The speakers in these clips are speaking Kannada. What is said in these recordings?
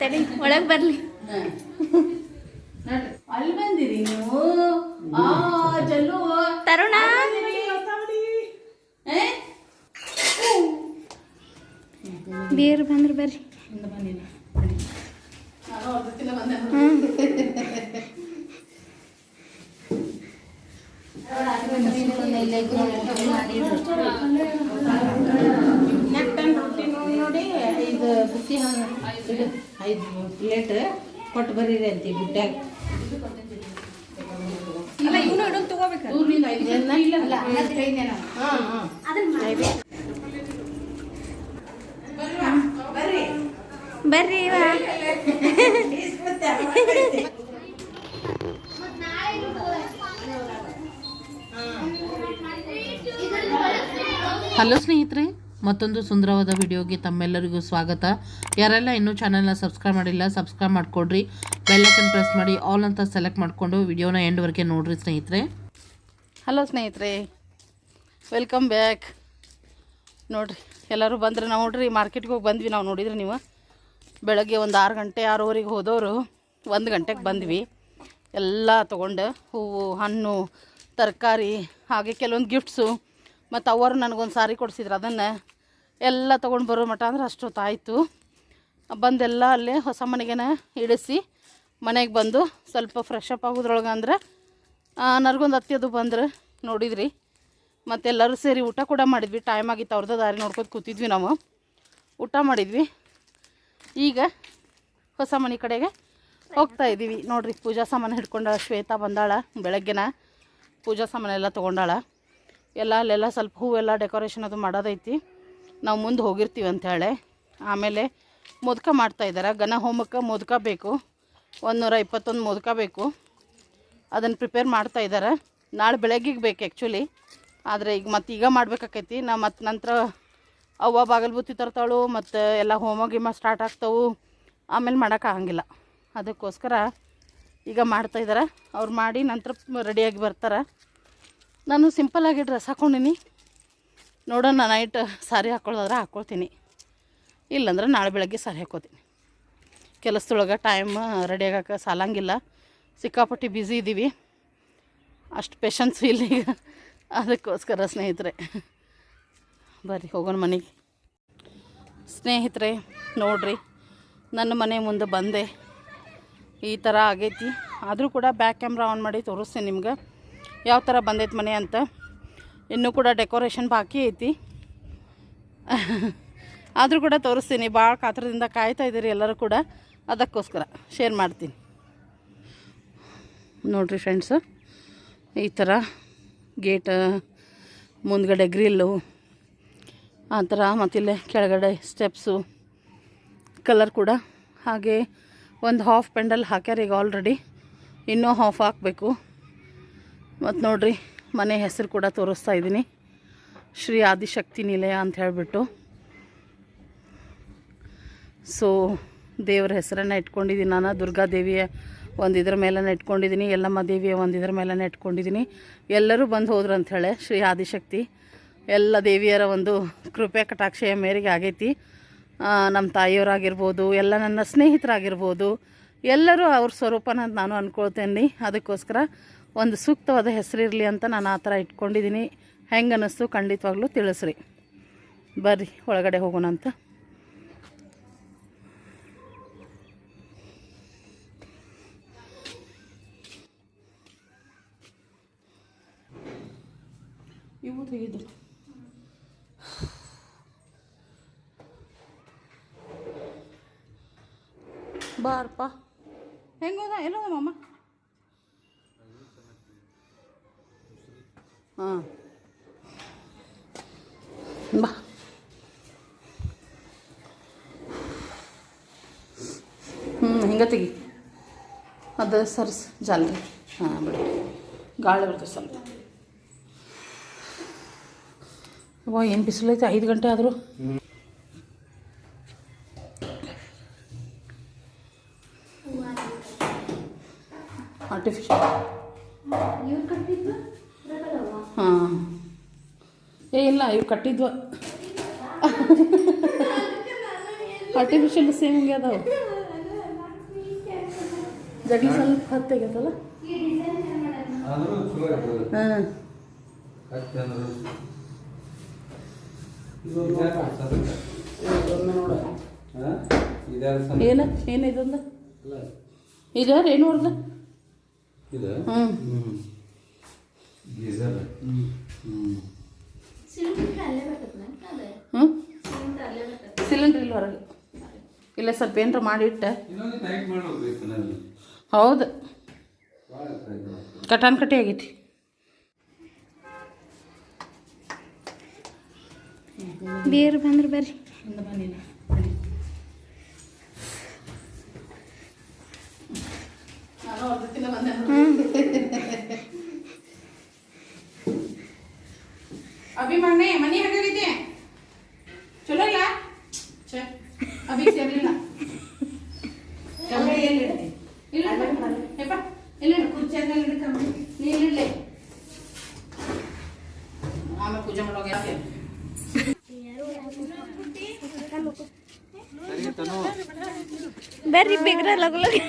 ತಡಿ ಒಳಗ್ ಬರ್ಲಿ. ಅಲ್ಲಿ ಬಂದಿರಿ ನೀವು? ಆ ಜಲ್ಲು. ತರುಣ. ಏ? ಬಂದ್ರೆ ಬಂದ್ರ. ಬರ್ರಿ. ಇಂದ ಬಂದಿನಿ ನಾನು ಅವ್ರ ಜೊತೆಲೆ ಬಂದೆ ನೆಟ್ಟನ್ ರೊಟ್ಟಿ ನೋಡಿ ಐದು ಬುತ್ತಿ ಇದು ಐದು ಪ್ಲೇಟ್ ಕೊಟ್ಟು ಬರೀರಿ ಅಂತಿ ಹಾಂ ಹಾಂ ಬರ್ರಿ ಹಲೋ ಸ್ನೇಹಿತರೆ, ಮತ್ತೊಂದು ಸುಂದರವಾದ ವಿಡಿಯೋಗೆ ತಮ್ಮೆಲ್ಲರಿಗೂ ಸ್ವಾಗತ. ಯಾರೆಲ್ಲ ಇನ್ನೂ ಚಾನಲ್ನ ಸಬ್ಸ್ಕ್ರೈಬ್ ಮಾಡಿಲ್ಲ ಸಬ್ಸ್ಕ್ರೈಬ್ ಮಾಡಿಕೊಡ್ರಿ. ಬೆಲ್ಲೈಕನ್ ಪ್ರೆಸ್ ಮಾಡಿ ಆಲ್ ಅಂತ ಸೆಲೆಕ್ಟ್ ಮಾಡಿಕೊಂಡು ವಿಡಿಯೋನ ಎಂಡ್ವರೆಗೆ ನೋಡಿರಿ ಸ್ನೇಹಿತರೆ. ಹಲೋ ಸ್ನೇಹಿತರೆ ವೆಲ್ಕಮ್ ಬ್ಯಾಕ್ ನೋಡ್ರಿ, ಎಲ್ಲರೂ ಬಂದ್ರೆ ನಾವು ನೋಡ್ರಿ ಮಾರ್ಕೆಟ್ಗೆ ಹೋಗಿ ಬಂದ್ವಿ ನಾವು ನೋಡಿದ್ರಿ ನೀವು. ಬೆಳಗ್ಗೆ ಒಂದು ಆರು ಗಂಟೆ, ಆರೂವರೆಗೆ ಹೋದವರು, ಒಂದು ಗಂಟೆಗೆ ಬಂದ್ವಿ. ಎಲ್ಲ ತೊಗೊಂಡು ಹೂವು, ಹಣ್ಣು, ತರಕಾರಿ, ಹಾಗೆ ಕೆಲವೊಂದು ಗಿಫ್ಟ್ಸು ಮತ್ತು ಅವರು ನನಗೊಂದು ಸಾರಿ ಕೊಡಿಸಿದ್ರು. ಅದನ್ನು ಎಲ್ಲ ತೊಗೊಂಡು ಬರೋ ಮಟ ಅಂದ್ರೆ ಅಷ್ಟೊತ್ತಾಯಿತು. ಬಂದೆಲ್ಲ ಅಲ್ಲೇ ಹೊಸ ಮನೆಗೇನ ಇಳಿಸಿ ಮನೆಗೆ ಬಂದು ಸ್ವಲ್ಪ ಫ್ರೆಶ್ ಅಪ್ ಆಗೋದ್ರೊಳಗೆ ಅಂದ್ರೆ ನನಗೊಂದು ಅತ್ತಿ ಅದು ಬಂದ್ರೆ ನೋಡಿದ್ರಿ. ಮತ್ತೆಲ್ಲರೂ ಸೇರಿ ಊಟ ಕೂಡ ಮಾಡಿದ್ವಿ. ಟೈಮ್ ಆಗಿತ್ತು ಅವ್ರದ್ದು ದಾರಿ ನೋಡ್ಕೊತ ಕೂತಿದ್ವಿ ನಾವು. ಊಟ ಮಾಡಿದ್ವಿ. ಈಗ ಹೊಸ ಮನೆ ಕಡೆಗೆ ಹೋಗ್ತಾ ಇದ್ದೀವಿ. ನೋಡಿರಿ, ಪೂಜಾ ಸಾಮಾನು ಹಿಡ್ಕೊಂಡಾಳ ಶ್ವೇತಾ ಬಂದಾಳ ಬೆಳಗ್ಗೆನ. ಪೂಜಾ ಸಾಮಾನೆಲ್ಲ ತೊಗೊಂಡಾಳ. ಎಲ್ಲ, ಅಲ್ಲೆಲ್ಲ ಸ್ವಲ್ಪ ಹೂವೆಲ್ಲ ಡೆಕೋರೇಷನ್ ಅದು ಮಾಡೋದೈತಿ. ನಾವು ಮುಂದೆ ಹೋಗಿರ್ತೀವಿ ಅಂಥೇಳಿ ಆಮೇಲೆ ಮೋದಕ ಮಾಡ್ತಾಯಿದ್ದಾರೆ ಘನ ಹೋಮಕ್ಕೆ ಮೋದಕ ಬೇಕು. ಒಂದು ನೂರ ಇಪ್ಪತ್ತೊಂದು ಮೋದಕ ಬೇಕು. ಅದನ್ನು ಪ್ರಿಪೇರ್ ಮಾಡ್ತಾ ಇದ್ದಾರೆ ನಾಳೆ ಬೆಳಗ್ಗೆಗೆ ಬೇಕು ಆ್ಯಕ್ಚುಲಿ ಆದರೆ ಈಗ ಮತ್ತೆ ಈಗ ಮಾಡಬೇಕಾಕೈತಿ. ನಾ ಮತ್ತು ನಂತರ ಅವ್ವ ಬಾಗಲ್ಬುತ್ತಿ ತರ್ತಾಳು, ಮತ್ತು ಎಲ್ಲ ಹೋಮ ಗಿಮ ಸ್ಟಾರ್ಟ್ ಆಗ್ತಾವು. ಆಮೇಲೆ ಮಾಡೋಕ್ಕಾಗಂಗಿಲ್ಲ ಅದಕ್ಕೋಸ್ಕರ ಈಗ ಮಾಡ್ತಾಯಿದ್ದಾರೆ ಅವ್ರು ಮಾಡಿ ನಂತರ ರೆಡಿಯಾಗಿ ಬರ್ತಾರೆ. ನಾನು ಸಿಂಪಲ್ಲಾಗಿ ಡ್ರೆಸ್ ಹಾಕ್ಕೊಂಡಿನಿ ನೋಡೋಣ ನೈಟ್ ಸಾರಿ ಹಾಕ್ಕೊಳ್ಳೋದಾದ್ರೆ ಹಾಕ್ಕೊಳ್ತೀನಿ ಇಲ್ಲಾಂದ್ರೆ ನಾಳೆ ಬೆಳಗ್ಗೆ ಸಾರಿ ಹಾಕ್ಕೋತೀನಿ ಕೆಲಸದೊಳಗೆ ಟೈಮ್ ರೆಡಿ ಆಗಕ್ಕೆ ಸಾಲಂಗಿಲ್ಲ. ಸಿಕ್ಕಾಪಟ್ಟಿ ಬ್ಯುಸಿ ಇದ್ದೀವಿ ಅಷ್ಟು ಪೇಷನ್ಸ್ ಇಲ್ಲ ಈಗ. ಅದಕ್ಕೋಸ್ಕರ ಸ್ನೇಹಿತರೆ, ಬರ್ರಿ, ಹೋಗೋಣ ಮನೆಗೆ. ಸ್ನೇಹಿತರೆ, ನೋಡ್ರಿ, ನನ್ನ ಮನೆ ಮುಂದೆ ಬಂದೆ. ಈ ಥರ ಆಗೈತಿ. ಆದರೂ ಕೂಡ ಬ್ಯಾಕ್ ಕ್ಯಾಮ್ರಾ ಆನ್ ಮಾಡಿ ತೋರಿಸ್ತೀನಿ ನಿಮ್ಗೆ. ಯಾವ ಥರ ಬಂದೈತೆ ಮನೆ ಅಂತ. ಇನ್ನೂ ಕೂಡ ಡೆಕೋರೇಷನ್ ಬಾಕಿ ಐತಿ. ಆದರೂ ಕೂಡ ತೋರಿಸ್ತೀನಿ. ಭಾಳ ಕಾತ್ರದಿಂದ ಕಾಯ್ತಾ ಇದ್ದೀರಿ ಎಲ್ಲರೂ ಕೂಡ. ಅದಕ್ಕೋಸ್ಕರ ಶೇರ್ ಮಾಡ್ತೀನಿ. ನೋಡಿರಿ ಫ್ರೆಂಡ್ಸ್ ಈ ಥರ ಗೇಟ್, ಮುಂದ್ಗಡೆ ಗ್ರಿಲ್ಲು, ಆ ಥರ ಮತ್ತಿಲ್ಲೇ ಕೆಳಗಡೆ ಸ್ಟೆಪ್ಸು, ಕಲರ್ ಕೂಡ. ಹಾಗೆ ಒಂದು ಹಾಫ್ ಪೆಂಡಲ್ ಹಾಕ್ಯಾರ ಈಗ ಆಲ್ರೆಡಿ ಇನ್ನೂ ಹಾಫ್ ಹಾಕಬೇಕು. ಮತ್ತು ನೋಡ್ರಿ, ಮನೆ ಹೆಸರು ಕೂಡ ತೋರಿಸ್ತಾ ಇದ್ದೀನಿ ಶ್ರೀ ಆದಿಶಕ್ತಿ ನಿಲಯ ಅಂತ ಹೇಳಿಬಿಟ್ಟು. ಸೊ ದೇವರ ಹೆಸರನ್ನು ಇಟ್ಕೊಂಡಿದ್ದೀನಿ ನಾನು ದುರ್ಗಾದೇವಿಯ ಒಂದು ಇದ್ರ ಮೇಲೇ ಇಟ್ಕೊಂಡಿದ್ದೀನಿ ಎಲ್ಲಮ್ಮ ದೇವಿಯ ಒಂದು ಇದ್ರ ಮೇಲೇ ಇಟ್ಕೊಂಡಿದ್ದೀನಿ ಎಲ್ಲರೂ ಬಂದು ಹೋದ್ರು ಅಂಥೇಳೆ ಶ್ರೀ ಆದಿಶಕ್ತಿ, ಎಲ್ಲ ದೇವಿಯರ ಒಂದು ಕೃಪೆ ಕಟಾಕ್ಷೆಯ ಮೇರೆಗೆ ಆಗೈತಿ. ನಮ್ಮ ತಾಯಿಯವರಾಗಿರ್ಬೋದು, ಎಲ್ಲ ನನ್ನ ಸ್ನೇಹಿತರಾಗಿರ್ಬೋದು, ಎಲ್ಲರೂ ಅವ್ರ ಸ್ವರೂಪನ ನಾನು ಅಂದ್ಕೊಳ್ತೇನೆ ಅದಕ್ಕೋಸ್ಕರ ಒಂದು ಸೂಕ್ತವಾದ ಹೆಸರಿರಲಿ ಅಂತ ನಾನು ಆ ಥರ ಇಟ್ಕೊಂಡಿದ್ದೀನಿ. ಹೆಂಗೆ ಅನ್ನಿಸ್ತು ಖಂಡಿತವಾಗ್ಲೂ ತಿಳಿಸ್ರಿ. ಬರ್ರಿ, ಒಳಗಡೆ ಹೋಗೋಣ ಅಂತ. ಇವು ತೆಗೆದು. ಬಾರಪ್ಪ ಹೆಂಗೋದ ಎಲ್ಲೋದ ಮಾಮ? ಹಾಂ. ಬಾ. ಹ್ಞೂ ಹಿಂಗೆ ತೆಗಿ. ಅದು ಸರ್ಸ್ ಜಾಲ್ರಿ. ಹಾಂ, ಬಿಡಿ. ಗಾಳಿ ಬರ್ತದೆ ಸ್ವಲ್ಪ. ವಾ ಏನು ಬಿಸಿಲೈತೆ ಐದು ಗಂಟೆ ಆದರೂ ಆರ್ಟಿಫಿಷಿಯಲ್ ಹಾಂ ಏ ಇಲ್ಲ ಇವು ಕಟ್ಟಿದ್ವ. ಆರ್ಟಿಫಿಷಿಯಲ್ ಸೇಮ್ ಹಿಂಗೆ ಅದಾವ. ಜಡಿ ಸ್ವಲ್ಪ ಹತ್ತಿ? ಹಾ? ಸದಕ? ಏನ? ಏನು ಇದೊಂದು? ಅಲ್ಲ, ಇದು ಏನು ಹೊಡ್ದ? ಹ್ಞೂ ಹ್ಮ್. ಹ್ಮ್. ಹ್ಞೂ ಸಿಲಿಂಡ್ರ್ ಇಲ್ಲ ಹೊರಗೆ. ಇಲ್ಲ ಸ್ವಲ್ಪ ಏನಾರ ಮಾಡಿಟ್ಟ. ಹೌದು. ಕಟಾನ್ ಕಟ್ಟಿ ಆಗೈತಿ. ಬೇರೆ ಬಂದ್ರೆ ಬರ್ರಿ. ಅಭಿಮಾನೆ ಮನೆ ಹಾಗಾಗಿದೆ ಚಲೋ ಇಲ್ಲ ಛೆ, ಅಭಿ ಸೇರ್ಲಿಲ್ಲ ಕಮ್ಮಿ ಎಲ್ಲಿಡ್ತಿ? ಇಲ್ಲ ಯಪ್ಪ, ಎಲ್ಲಿಡು? ಕುರ್ಚಿಯಲ್ಲಿ ಇಡು ಕಮ್ಮಿ. ನೀ ಇಲ್ಲಿಡ್ಲೆ. ಆಮೇಲೆ ಪೂಜೆ ಮಾಡೋಕೆ ಬರ್ರಿ ಬೇಗ್ರ ಲಗು ಲಗು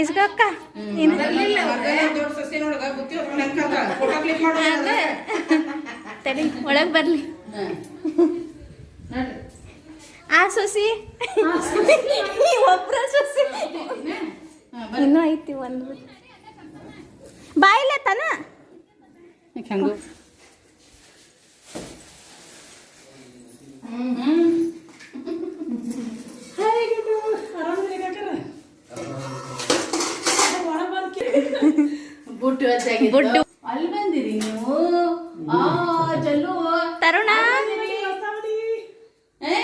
ಇಸ್ಕೋ ಅಕ್ಕ ಏನು ತಡಿ ಒಳಗೆ ಬರ್ಲಿ ಆ ಸೊಸಿ? ಒಬ್ರ ಸೊಸಿ. ಇನ್ನೂ ಐತಿ ಒಂದು. ಬಾಯಿಲ್ಲ ತಾನ? ಹೆಂಗು? ಬುಟ್ಟು ಬುಟ್ಟು. ಅಲ್ಲಿ ಬಂದಿರಿ ನೀವು? ಆ ಚಲು ತರುಣ. ಏ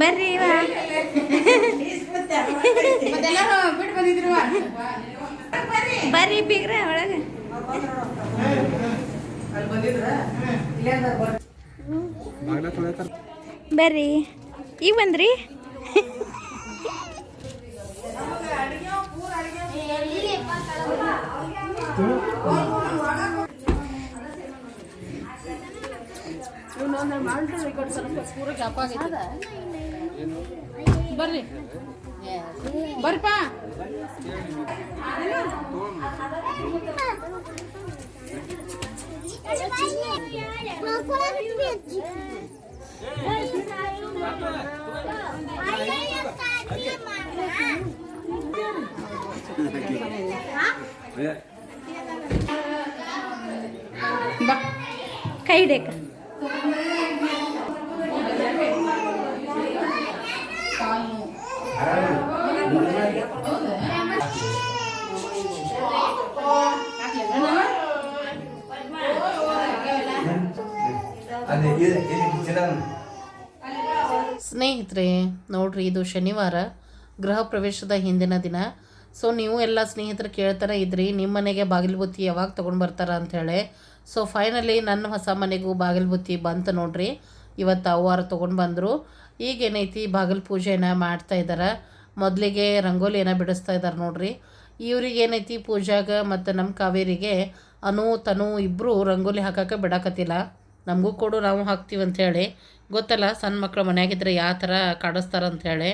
ಬರ್ರಿ ವಾ ಮತ್ತೆಲ್ಲರೂ ಬಿಟ್ಟು ಬಂದಿದ್ರು ಬರ್ರಿ ಬೀಗ್ರ ಒಳಗೆ. ಬರ್ರಿ. ಈಗ ಬಂದ್ರಿ? ಬರ್ರಿ. ಬರ್ರಿಪ್ಪ ಬಾ. ಕೈ ಹಿಡಿಯಕ್ಕ. ಅದೇ ಸ್ನೇಹಿತರೆ, ನೋಡ್ರಿ, ಇದು ಶನಿವಾರ, ಗೃಹ ಪ್ರವೇಶದ ಹಿಂದಿನ ದಿನ. ಸೊ ನೀವು ಎಲ್ಲ ಸ್ನೇಹಿತರು ಕೇಳ್ತಾನೆ ಇದ್ರಿ ನಿಮ್ಮ ಮನೆಗೆ ಬಾಗಿಲು ಯಾವಾಗ ತೊಗೊಂಡು ಬರ್ತಾರ ಅಂಥೇಳಿ ಸೊ ಫೈನಲಿ ನನ್ನ ಹೊಸ ಮನೆಗೂ ಬಾಗಿಲು ಬುತ್ತಿ ಬಂತು ನೋಡ್ರಿ. ಇವತ್ತು ಅವ್ವಾರ ತೊಗೊಂಡು ಬಂದರು. ಈಗ ಏನೈತಿ, ಬಾಗಿಲು ಪೂಜೆನ ಮಾಡ್ತಾ ಇದ್ದಾರೆ ಮೊದಲಿಗೆ ರಂಗೋಲಿನ ಬಿಡಿಸ್ತಾ ಇದ್ದಾರೆ ನೋಡ್ರಿ. ಇವ್ರಿಗೆ ಏನೈತಿ ಪೂಜಾಗ ಮತ್ತು ನಮ್ಮ ಕಾವೇರಿಗೆ ಅನು ತನು ಇಬ್ಬರು ರಂಗೋಲಿ ಹಾಕಕ್ಕೆ ಬಿಡಾಕತ್ತಿಲ್ಲ. ನಮಗೂ ಕೊಡು, ನಾವು ಹಾಕ್ತೀವಿ ಅಂಥೇಳಿ ಗೊತ್ತಲ್ಲ, ಸಣ್ಣ ಮಕ್ಕಳು ಮನೆಯಾಗಿದ್ದರೆ ಯಾವ ಥರ ಕಾಡಿಸ್ತಾರೆ ಅಂಥೇಳಿ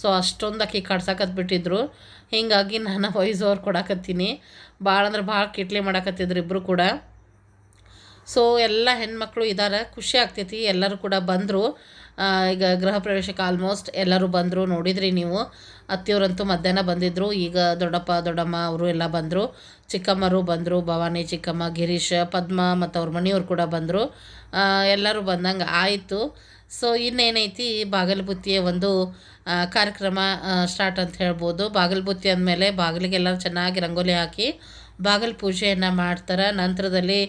ಸೊ ಅಷ್ಟೊಂದು ಅಕ್ಕಿ ಕಾಡ್ಸಕತ್ ಬಿಟ್ಟಿದ್ರು. ಹೀಗಾಗಿ ನಾನು ವಯಸ್ಸು ಅವ್ರು ಕೊಡಾಕತ್ತೀನಿ. ಭಾಳ ಅಂದ್ರೆ ಭಾಳ ಕಿಟ್ಲಿ ಮಾಡಾಕತ್ತಿದ್ರು ಇಬ್ಬರು ಕೂಡ. ಸೊ ಎಲ್ಲ ಹೆಣ್ಮಕ್ಳು ಇದ್ದಾರೆ ಖುಷಿ ಆಗ್ತೈತಿ. ಎಲ್ಲರೂ ಕೂಡ ಬಂದರು. ಈಗ ಗೃಹ ಪ್ರವೇಶಕ್ಕೆ ಆಲ್ಮೋಸ್ಟ್ ಎಲ್ಲರೂ ಬಂದರು, ನೋಡಿದ್ರಿ ನೀವು. ಅತ್ತಿಯವರಂತೂ ಮಧ್ಯಾಹ್ನ ಬಂದಿದ್ದರು ಈಗ ದೊಡ್ಡಪ್ಪ, ದೊಡ್ಡಮ್ಮ ಅವರು ಎಲ್ಲ ಬಂದರು. ಚಿಕ್ಕಮ್ಮರು ಬಂದರು, ಭವಾನಿ, ಚಿಕ್ಕಮ್ಮ, ಗಿರೀಶ್, ಪದ್ಮ ಮತ್ತು ಅವ್ರ ಮನೆಯವ್ರು ಕೂಡ ಬಂದರು. ಎಲ್ಲರೂ ಬಂದಂಗೆ ಆಯಿತು. ಸೊ ಇನ್ನೇನೈತಿ, ಬಾಗಲಬುತ್ತಿಯ ಒಂದು ಕಾರ್ಯಕ್ರಮ ಸ್ಟಾರ್ಟ್ ಅಂತ ಹೇಳ್ಬೋದು. ಬಾಗಲಬುತ್ತಿ ಅಂದಮೇಲೆ ಬಾಗಿಲಿಗೆಲ್ಲ ಚೆನ್ನಾಗಿ ರಂಗೋಲಿ ಹಾಕಿ ಬಾಗಲ್ ಪೂಜೆಯನ್ನು ಮಾಡ್ತಾರೆ. ನಂತರದಲ್ಲಿ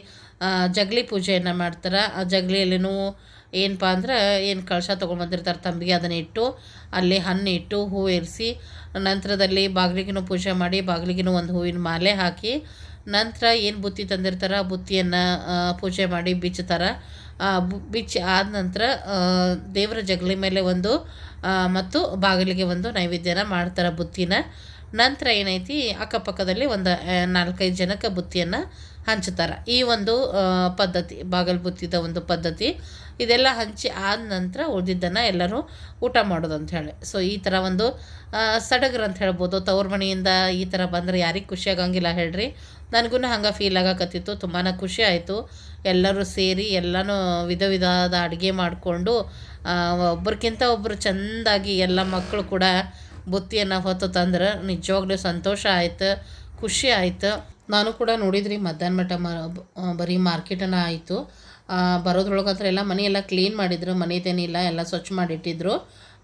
ಜಗಲಿ ಪೂಜೆಯನ್ನು ಮಾಡ್ತಾರೆ. ಆ ಜಗಲಿಯಲ್ಲಿನೂ ಏನಪ್ಪ ಅಂದ್ರೆ ಏನು ಕಳಶ ತೊಗೊಂಡ್ಬಂದಿರ್ತಾರೆ ತಂಬಿಗೆ ಅದನ್ನು ಇಟ್ಟು ಅಲ್ಲಿ ಹಣ್ಣು ಇಟ್ಟು ಹೂ ಇರಿಸಿ, ನಂತರದಲ್ಲಿ ಬಾಗಿಲಿಗಿನೂ ಪೂಜೆ ಮಾಡಿ ಬಾಗಿಲಿಗೂ ಒಂದು ಹೂವಿನ ಮಾಲೆ ಹಾಕಿ ನಂತರ ಏನು ಬುತ್ತಿ ತಂದಿರ್ತಾರೆ ಆ ಬುತ್ತಿಯನ್ನು ಪೂಜೆ ಮಾಡಿ ಬಿಚ್ಚುತ್ತಾರೆ ಬಿಚ್ಚಿ ಆದ ನಂತರ ದೇವರ ಜಗಲಿ ಮೇಲೆ ಒಂದು ಮತ್ತು ಬಾಗಿಲಿಗೆ ಒಂದು ನೈವೇದ್ಯನ ಮಾಡ್ತಾರೆ ಬುತ್ತಿನ. ನಂತರ ಏನೈತಿ, ಅಕ್ಕಪಕ್ಕದಲ್ಲಿ ಒಂದು ನಾಲ್ಕೈದು ಜನಕ್ಕೆ ಬುತ್ತಿಯನ್ನು ಹಂಚುತ್ತಾರೆ ಈ ಒಂದು ಪದ್ಧತಿ, ಬಾಗಲ್ ಬುತ್ತಿದ ಒಂದು ಪದ್ಧತಿ. ಇದೆಲ್ಲ ಹಂಚಿ ಆದ ನಂತರ ಉಳಿದಿದ್ದನ್ನು ಎಲ್ಲರೂ ಊಟ ಮಾಡೋದು ಅಂತ ಹೇಳಿ. ಸೊ ಈ ಥರ ಒಂದು ಸಡಗರ ಅಂತ ಹೇಳ್ಬೋದು. ತವ್ರ ಮನೆಯಿಂದ ಈ ಥರ ಬಂದರೆ ಯಾರಿಗೆ ಖುಷಿ ಆಗಂಗಿಲ್ಲ ಹೇಳ್ರಿ. ನನಗೂ ಹಂಗೆ ಫೀಲ್ ಆಗಕತ್ತಿತ್ತು. ತುಂಬಾ ಖುಷಿ ಆಯಿತು. ಎಲ್ಲರೂ ಸೇರಿ ಎಲ್ಲನೂ ವಿಧ ವಿಧವಾದ ಅಡುಗೆ ಮಾಡಿಕೊಂಡು ಒಬ್ರಿಗಿಂತ ಒಬ್ಬರು ಚೆಂದಾಗಿ ಎಲ್ಲ ಮಕ್ಕಳು ಕೂಡ ಬುತ್ತಿಯನ್ನು ಹೊತ್ತು ತಂದ್ರೆ ನಿಜವಾಗ್ಲೂ ಸಂತೋಷ ಆಯಿತು, ಖುಷಿ ಆಯಿತು. ನಾನು ಕೂಡ ನೋಡಿದ್ರಿ ಮಧ್ಯಾಹ್ನ ಮಟ್ಟ ಮ ಬರೀ ಮಾರ್ಕೆಟನ್ನು ಆಯಿತು. ಬರೋದ್ರೊಳಗಂತ್ರ ಎಲ್ಲ ಮನೆ ಎಲ್ಲ ಕ್ಲೀನ್ ಮಾಡಿದ್ರು ಮನೆದೇನಿಲ್ಲ ಎಲ್ಲ ಸ್ವಚ್ಛ ಮಾಡಿಟ್ಟಿದ್ರು.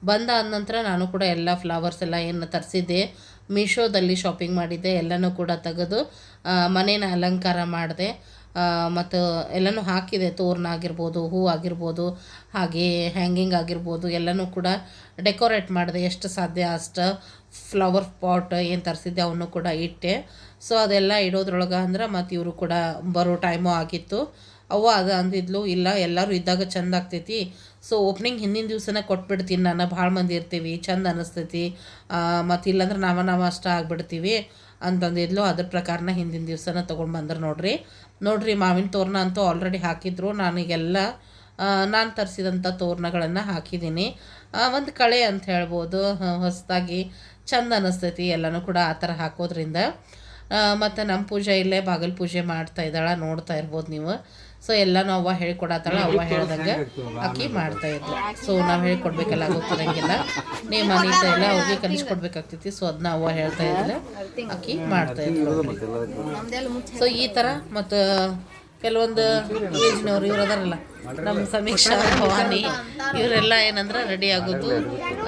ಬಂದಾದ ನಂತರ ನಾನು ಕೂಡ ಎಲ್ಲ ಫ್ಲವರ್ಸ್ ಎಲ್ಲ ಏನು ತರಿಸಿದ್ದೆ, ಮೀಶೋದಲ್ಲಿ ಶಾಪಿಂಗ್ ಮಾಡಿದ್ದೆ, ಎಲ್ಲನೂ ಕೂಡ ತೆಗೆದು ಮನೇನ ಅಲಂಕಾರ ಮಾಡಿದೆ. ಮತ್ತು ಎಲ್ಲನೂ ಹಾಕಿದೆ, ತೋರಣ ಆಗಿರ್ಬೋದು, ಹೂ ಆಗಿರ್ಬೋದು, ಹಾಗೆ ಹ್ಯಾಂಗಿಂಗ್ ಆಗಿರ್ಬೋದು, ಎಲ್ಲನೂ ಕೂಡ ಡೆಕೋರೇಟ್ ಮಾಡಿದೆ. ಎಷ್ಟು ಸಾಧ್ಯ ಅಷ್ಟು ಫ್ಲವರ್ ಪಾಟ್ ಏನು ತರಿಸಿದ್ದೆ ಅವನ್ನು ಕೂಡ ಇಟ್ಟೆ. ಸೊ ಅದೆಲ್ಲ ಇಡೋದ್ರೊಳಗೆ ಅಂದ್ರೆ ಮತ್ತು ಇವರು ಕೂಡ ಬರೋ ಟೈಮು ಆಗಿತ್ತು. ಅವ್ವ ಅದು ಅಂದಿದ್ಲು, ಇಲ್ಲ, ಎಲ್ಲರೂ ಇದ್ದಾಗ ಚಂದ ಆಗ್ತೈತಿ. ಸೊ ಓಪ್ನಿಂಗ್ ಹಿಂದಿನ ದಿವ್ಸನೇ ಕೊಟ್ಬಿಡ್ತೀನಿ ನಾನು, ಭಾಳ ಮಂದಿ ಇರ್ತೀವಿ, ಚಂದ ಅನ್ನಿಸ್ತೈತಿ ಮತ್ತು ಇಲ್ಲಾಂದ್ರೆ ನಾವ ನಾವು ಅಷ್ಟ ಆಗ್ಬಿಡ್ತೀವಿ ಅಂತಂದಿದ್ಲು. ಅದ್ರ ಪ್ರಕಾರನ ಹಿಂದಿನ ದಿವ್ಸನ ತೊಗೊಂಡು ಬಂದ್ರೆ ನೋಡ್ರಿ. ನೋಡ್ರಿ, ಮಾವಿನ ತೋರಣ ಅಂತೂ ಆಲ್ರೆಡಿ ಹಾಕಿದ್ರು. ನನಗೆಲ್ಲ ನಾನು ತರಿಸಿದಂಥ ತೋರಣಗಳನ್ನು ಹಾಕಿದ್ದೀನಿ ಒಂದು ಕಳೆ ಅಂತ ಹೇಳ್ಬೋದು. ಹೊಸದಾಗಿ ಚಂದ ಅನ್ನಿಸ್ತೈತಿ ಎಲ್ಲನೂ ಕೂಡ ಆ ಥರ ಹಾಕೋದ್ರಿಂದ. ಮತ್ತು ನಮ್ಮ ಪೂಜೆ ಇಲ್ಲೇ ಬಾಗಿಲು ಪೂಜೆ ಮಾಡ್ತಾ ಇದ್ದಾಳೆ, ನೋಡ್ತಾ ಇರ್ಬೋದು ನೀವು. ಸೊ ಎಲ್ಲನೂ ಅವ್ವ ಹೇಳ್ಕೊಡತ್ತಾಳ ಅವ್ವ ಹೇಳ್ದಂಗೆ ಅಕ್ಕಿ ಮಾಡ್ತಾ ಇದ್ಲು. ಸೊ ನಾವು ಹೇಳ್ಕೊಡ್ಬೇಕಲ್ಲ ಗೊತ್ತಿರಂಗಿಲ್ಲ ನೀವು ಮನೆ ಎಲ್ಲ ಅವ್ರಿಗೆ ಕಲಿಸ್ಕೊಡ್ಬೇಕಾಗ್ತೈತಿ ಸೊ ಅದನ್ನ ಅವ್ವ ಹೇಳ್ತಾ ಇದ್ಲು. ಅಕ್ಕಿ ಮಾಡ್ತಾ ಇದ್ಲು. ಸೊ ಈ ಥರ ಮತ್ತು ಕೆಲವೊಂದು ಏಜ್ನವ್ರು ಇವ್ರು ಅದಾರಲ್ಲ ನಮ್ಮ ಸಮೀಕ್ಷಾ ಭವಾನಿ, ಇವರೆಲ್ಲ ಏನಂದ್ರೆ ರೆಡಿ ಆಗೋದು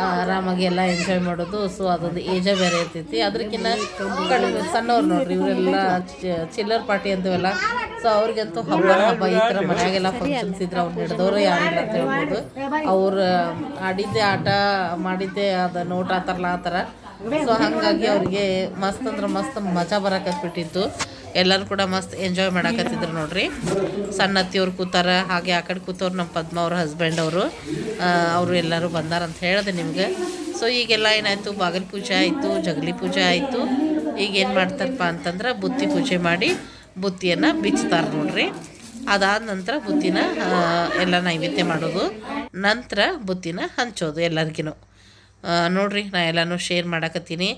ಆರಾಮಾಗಿ ಎಲ್ಲ ಎಂಜಾಯ್ ಮಾಡೋದು. ಸೊ ಅದೊಂದು ಏಜ ಬೇರೆ ಇರ್ತೈತಿ. ಅದಕ್ಕಿಂತ ಕಡಿಮೆ ಸಣ್ಣವ್ರು ನೋಡ್ರಿ, ಇವರೆಲ್ಲ ಚಿಲ್ಲರ್ ಪಾರ್ಟಿ ಅಂತವೆಲ್ಲ ಸೊ ಅವ್ರಿಗಂತೂ ಹಬ್ಬ ಹಬ್ಬ ಈ ಥರ ಮನೆಯಾಗೆಲ್ಲ ಫಂಕ್ಷನ್ಸ್ ಇದ್ರೆ ಅವ್ರು ಹಿಡ್ದವ್ರು ಯಾರಿಲ್ಲ ಅಂತ ಹೇಳ್ಬೋದು. ಅವ್ರು, ಆಡಿದ್ದೆ ಆಟ, ಮಾಡಿದ್ದೆ ಅದು ನೋಟ್ ಆ ಥರಲ್ಲ ಆ ಥರ ಸೊ ಹಾಗಾಗಿ ಅವ್ರಿಗೆ ಮಸ್ತ್ ಅಂದ್ರೆ ಮಸ್ತ್ ಮಜಾ ಬರಕತ್ಬಿಟ್ಟಿತ್ತು ಎಲ್ಲರೂ ಕೂಡ ಮಸ್ತ್ ಎಂಜಾಯ್ ಮಾಡಾಕತ್ತಿದ್ರು ನೋಡ್ರಿ. ಸಣ್ಣ ಅತ್ತಿಯವ್ರು ಕೂತಾರ, ಹಾಗೆ ಆ ಕಡೆ ಕೂತವ್ರು ನಮ್ಮ ಪದ್ಮ ಅವ್ರ ಹಸ್ಬೆಂಡ್ ಅವರು. ಅವರು ಎಲ್ಲರೂ ಬಂದಾರ ಅಂತ ಹೇಳಿದೆ ನಿಮ್ಗೆ. ಸೊ ಈಗೆಲ್ಲ ಏನಾಯಿತು? ಬಾಗಲ್ ಪೂಜೆ ಆಯಿತು, ಜಗಲಿ ಪೂಜೆ ಆಯಿತು. ಈಗ ಏನು ಮಾಡ್ತಾರಪ್ಪ ಅಂತಂದ್ರೆ ಬುತ್ತಿ ಪೂಜೆ ಮಾಡಿ ಬುತ್ತಿಯನ್ನು ಬಿಚ್ತಾರೆ ನೋಡ್ರಿ. ಅದಾದ ನಂತರ ಬುತ್ತಿನ ಎಲ್ಲ ನೈವೇದ್ಯ ಮಾಡೋದು. ನಂತರ ಬುತ್ತಿನ ಹಂಚೋದು ಎಲ್ಲರಿಗೂ ನೋಡ್ರಿ, ನಾ ಎಲ್ಲನೂ ಶೇರ್ ಮಾಡಕತ್ತೀನಿ.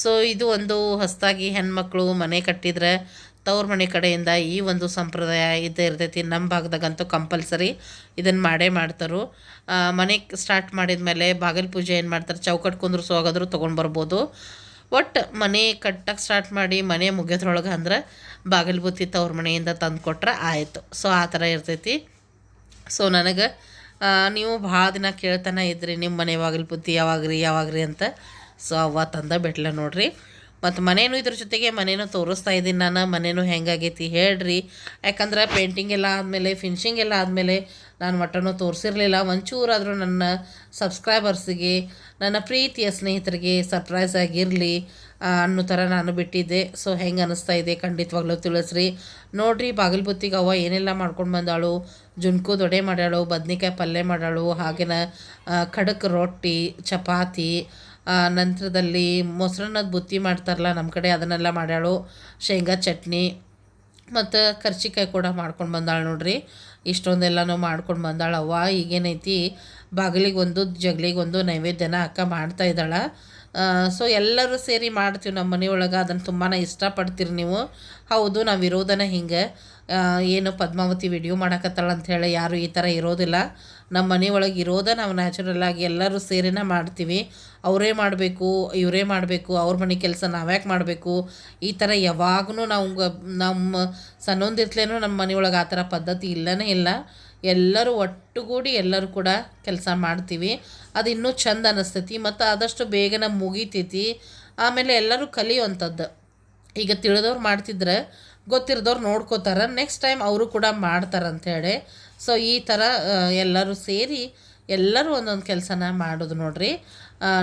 ಸೊ ಇದು ಒಂದು ಹೊಸದಾಗಿ ಹೆಣ್ಮಕ್ಳು ಮನೆ ಕಟ್ಟಿದ್ರೆ ತವ್ರ ಮನೆ ಕಡೆಯಿಂದ ಈ ಒಂದು ಸಂಪ್ರದಾಯ ಇದ್ದೇ ಇರ್ತೈತಿ. ನಮ್ಮ ಭಾಗದಾಗಂತೂ ಕಂಪಲ್ಸರಿ ಇದನ್ನು ಮಾಡೇ ಮಾಡ್ತಾರೆ. ಮನೆ ಸ್ಟಾರ್ಟ್ ಮಾಡಿದ ಮೇಲೆ ಬಾಗಿಲು ಪೂಜೆ ಏನು ಮಾಡ್ತಾರೆ ಚೌಕಟ್ಟು ಕುಂದ್ರಸು ಹೋಗೋದ್ರು ತೊಗೊಂಡು ಬರ್ಬೋದು. ಒಟ್ಟು ಮನೆ ಕಟ್ಟಕ್ಕೆ ಸ್ಟಾರ್ಟ್ ಮಾಡಿ ಮನೆ ಮುಗಿಯೋದ್ರೊಳಗೆ ಅಂದ್ರೆ ಬಾಗಿಲು ಬುತ್ತಿ ತವ್ರ ಮನೆಯಿಂದ ತಂದು ಕೊಟ್ರೆ ಆಯಿತು. ಸೊ ಆ ಥರ ಇರ್ತೈತಿ. ಸೊ ನನಗೆ ನೀವು ಭಾಳ ದಿನ ಕೇಳ್ತಾನೆ ಇದ್ರಿ ನಿಮ್ಮ ಮನೆ ಬಾಗಿಲು ಬುದ್ಧಿ ಯಾವಾಗ್ರಿ ಯಾವಾಗ್ರಿ ಅಂತ. ಸೊ ಅವ್ವ ತಂದ ಬೆಟ್ಲ ನೋಡ್ರಿ. ಮತ್ತು ಮನೇನು ಇದ್ರ ಜೊತೆಗೆ ಮನೇನು ತೋರಿಸ್ತಾ ಇದ್ದೀನಿ ನಾನು, ಮನೇನು ಹೆಂಗಾಗೈತಿ ಹೇಳ್ರಿ. ಯಾಕಂದ್ರೆ ಪೇಂಟಿಂಗ್ ಎಲ್ಲ ಆದಮೇಲೆ ಫಿನಿಶಿಂಗ್ ಎಲ್ಲ ಆದಮೇಲೆ ನಾನು ಒಟ್ಟನು ತೋರಿಸಿರಲಿಲ್ಲ. ಒಂಚೂರಾದರೂ ನನ್ನ ಸಬ್ಸ್ಕ್ರೈಬರ್ಸಿಗೆ ನನ್ನ ಪ್ರೀತಿಯ ಸ್ನೇಹಿತರಿಗೆ ಸರ್ಪ್ರೈಸ್ ಆಗಿರಲಿ ಅನ್ನೋ ಥರ ನಾನು ಬಿಟ್ಟಿದ್ದೆ. ಸೊ ಹೆಂಗೆ ಅನ್ನಿಸ್ತಾ ಇದೆ ಖಂಡಿತವಾಗ್ಲೂ ತಿಳಿಸ್ರಿ. ನೋಡ್ರಿ, ಬಾಗಿಲು ಬುತ್ತಿಗೆ ಅವ್ವ ಏನೆಲ್ಲ ಮಾಡ್ಕೊಂಡು ಬಂದಾಳು. ಜುನ್ಕು ದೊಡೆ ಮಾಡ್ಯಾಳು, ಬದ್ನಿಕಾಯಿ ಪಲ್ಯ ಮಾಡ್ಯಾಳು, ಹಾಗೆನ ಖಡಕ್ ರೊಟ್ಟಿ, ಚಪಾತಿ ನಂತರದಲ್ಲಿ ಮೊಸರನ್ನದ ಬುತ್ತಿ ಮಾಡ್ತಾರಲ್ಲ ನಮ್ಮ ಕಡೆ ಅದನ್ನೆಲ್ಲ ಮಾಡ್ಯಾಳು. ಶೇಂಗಾ ಚಟ್ನಿ ಮತ್ತು ಕರ್ಚಿಕಾಯಿ ಕೂಡ ಮಾಡ್ಕೊಂಡು ಬಂದಾಳು ನೋಡ್ರಿ. ಇಷ್ಟೊಂದೆಲ್ಲನೂ ಮಾಡ್ಕೊಂಡು ಬಂದಾಳ. ಅವ್ವ ಈಗೇನೈತಿ, ಬಾಗಿಲಿಗೆ ಒಂದು, ಜಗ್ಲಿಗೆ ಒಂದು ನೈವೇದ್ಯನ ಅಕ್ಕ ಮಾಡ್ತಾ ಇದ್ದಾಳೆ. ಸೊ ಎಲ್ಲರೂ ಸೇರಿ ಮಾಡ್ತೀವಿ ನಮ್ಮ ಮನೆಯೊಳಗೆ ಅದನ್ನು ತುಂಬಾ ಇಷ್ಟಪಡ್ತೀರಿ ನೀವು. ಹೌದು, ನಾವು ಇರೋದನ್ನ ಹಿಂಗೆ. ಏನು ಪದ್ಮಾವತಿ ವಿಡಿಯೋ ಮಾಡಕತ್ತಾಳ ಹೇಳಿ ಯಾರು ಈ ಥರ ಇರೋದಿಲ್ಲ. ನಮ್ಮ ಮನೆಯೊಳಗೆ ಇರೋದ ನಾವು ನ್ಯಾಚುರಲ್ ಆಗಿ ಎಲ್ಲರೂ ಸೇರಿನ ಮಾಡ್ತೀವಿ. ಅವರೇ ಮಾಡಬೇಕು, ಇವರೇ ಮಾಡಬೇಕು, ಅವ್ರ ಮನೆ ಕೆಲಸ ನಾವ್ಯಾಕೆ ಮಾಡಬೇಕು? ಈ ಥರ ಯಾವಾಗೂ ನಾವು ನಮ್ಮ ಸಣ್ಣೊಂದಿರ್ತ್ಲೇನೂ ನಮ್ಮ ಮನೆಯೊಳಗೆ ಆ ಥರ ಪದ್ಧತಿ ಇಲ್ಲನೇ ಇಲ್ಲ. ಎಲ್ಲರೂ ಒಟ್ಟುಗೂಡಿ ಎಲ್ಲರೂ ಕೂಡ ಕೆಲಸ ಮಾಡ್ತೀವಿ. ಅದು ಇನ್ನೂ ಚಂದ ಅನ್ನಿಸ್ತೈತಿ ಮತ್ತು ಆದಷ್ಟು ಬೇಗನೆ ಮುಗಿತೈತಿ. ಆಮೇಲೆ ಎಲ್ಲರೂ ಕಲಿಯುವಂಥದ್ದು ಈಗ ತಿಳಿದವ್ರು ಮಾಡ್ತಿದ್ರೆ ಗೊತ್ತಿರೋದವ್ರು ನೋಡ್ಕೋತಾರೆ. ನೆಕ್ಸ್ಟ್ ಟೈಮ್ ಅವರು ಕೂಡ ಮಾಡ್ತಾರೆ ಅಂಥೇಳಿ ಸೊ ಈ ಥರ ಎಲ್ಲರೂ ಸೇರಿ ಎಲ್ಲರೂ ಒಂದೊಂದು ಕೆಲಸನ ಮಾಡೋದು ನೋಡ್ರಿ.